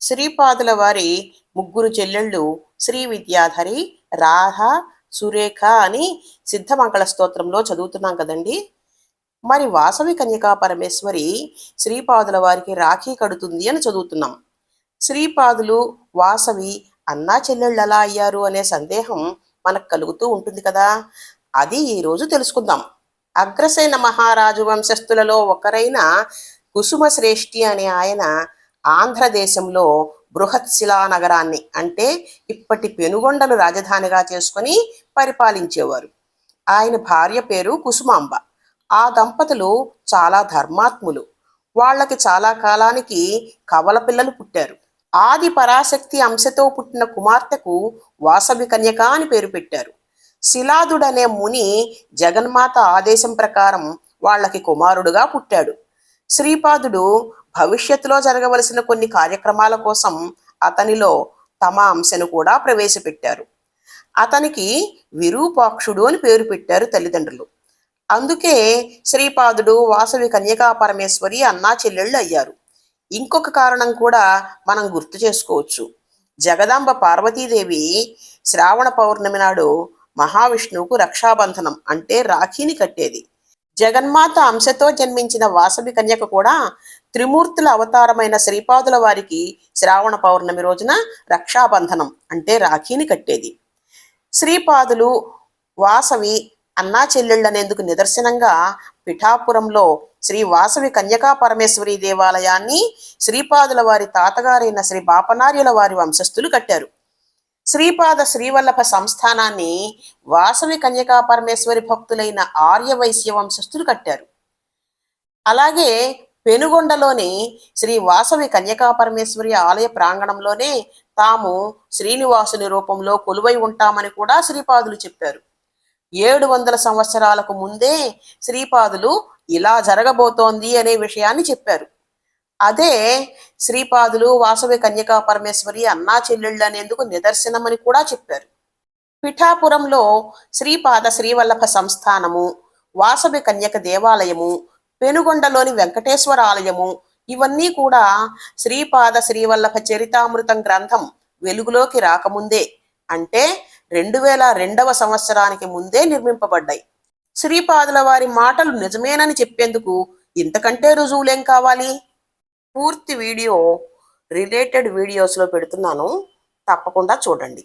శ్రీపాదుల వారి ముగ్గురు చెల్లెళ్ళు శ్రీ విద్యాధరి రాధ సురేఖ అని సిద్ధమంగళ స్తోత్రంలో చదువుతున్నాం కదండి. మరి వాసవి కన్యకా పరమేశ్వరి శ్రీపాదుల వారికి రాఖీ కడుతుంది అని చదువుతున్నాం. శ్రీపాదులు వాసవి అన్నా చెల్లెళ్ళు ఎలా అయ్యారు అనే సందేహం మనకు కలుగుతూ ఉంటుంది కదా. అది ఈరోజు తెలుసుకుందాం. అగ్రసేన మహారాజు వంశస్థులలో ఒకరైన కుసుమ శ్రేష్ఠి అనే ఆయన ఆంధ్రదేశంలో బృహత్శిలా నగరాన్ని అంటే ఇప్పటి పెనుగొండను రాజధానిగా చేసుకొని పరిపాలించేవారు. ఆయన భార్య పేరు కుసుమాంబ. ఆ దంపతులు చాలా ధర్మాత్ములు. వాళ్ళకి చాలా కాలానికి కవల పిల్లలు పుట్టారు. ఆది పరాశక్తి అంశతో పుట్టిన కుమార్తెకు వాసవి కన్యక అని పేరు పెట్టారు. శిలాదుడనే ముని జగన్మాత ఆదేశం ప్రకారం వాళ్ళకి కుమారుడుగా పుట్టాడు. శ్రీపాదుడు భవిష్యత్తులో జరగవలసిన కొన్ని కార్యక్రమాల కోసం అతనిలో తమ అంశను కూడా ప్రవేశపెట్టారు. అతనికి విరూపాక్షుడు అని పేరు పెట్టారు తల్లిదండ్రులు. అందుకే శ్రీపాదుడు వాసవి కన్యకా పరమేశ్వరి అన్నా చెల్లెళ్ళు అయ్యారు. ఇంకొక కారణం కూడా మనం గుర్తు చేసుకోవచ్చు. జగదాంబ పార్వతీదేవి శ్రావణ పౌర్ణమి నాడు మహావిష్ణువుకు రక్షాబంధనం అంటే రాఖీని కట్టేది. జగన్మాత అంశతో జన్మించిన వాసవి కన్యక కూడా త్రిమూర్తుల అవతారమైన శ్రీపాదుల వారికి శ్రావణ పౌర్ణమి రోజున రక్షాబంధనం అంటే రాఖీని కట్టేది. శ్రీపాదులు వాసవి అన్నా చెల్లెళ్ళనేందుకు నిదర్శనంగా పిఠాపురంలో శ్రీ వాసవి కన్యకా పరమేశ్వరి దేవాలయాన్ని శ్రీపాదుల వారి తాతగారైన శ్రీ బాపనార్యుల వారి వంశస్థులు కట్టారు. శ్రీపాద శ్రీవల్లభ సంస్థానాన్ని వాసవి కన్యకా పరమేశ్వరి భక్తులైన ఆర్యవైశ్య వంశస్థులు కట్టారు. అలాగే పెనుగొండలోని శ్రీ వాసవి కన్యకా పరమేశ్వరి ఆలయ ప్రాంగణంలోనే తాము శ్రీనివాసుని రూపంలో కొలువై ఉంటామని కూడా శ్రీపాదులు చెప్పారు. ఏడు వందల సంవత్సరాలకు ముందే శ్రీపాదులు ఇలా జరగబోతోంది అనే విషయాన్ని చెప్పారు. అదే శ్రీపాదులు వాసవి కన్యకా పరమేశ్వరి అన్నా చెల్లెళ్ళు అనేందుకు నిదర్శనమని కూడా చెప్పారు. పిఠాపురంలో శ్రీపాద శ్రీవల్లభ సంస్థానము వాసవి కన్యక దేవాలయము పెనుగొండలోని వెంకటేశ్వర ఆలయము ఇవన్నీ కూడా శ్రీపాద శ్రీవల్లభ చరితామృతం గ్రంథం వెలుగులోకి రాకముందే అంటే రెండు వేల రెండవ సంవత్సరానికి ముందే నిర్మింపబడ్డాయి. శ్రీపాదుల వారి మాటలు నిజమేనని చెప్పేందుకు ఇంతకంటే రుజువులేం కావాలి? పూర్తి వీడియో రిలేటెడ్ వీడియోస్లో పెడుతున్నాను. తప్పకుండా చూడండి.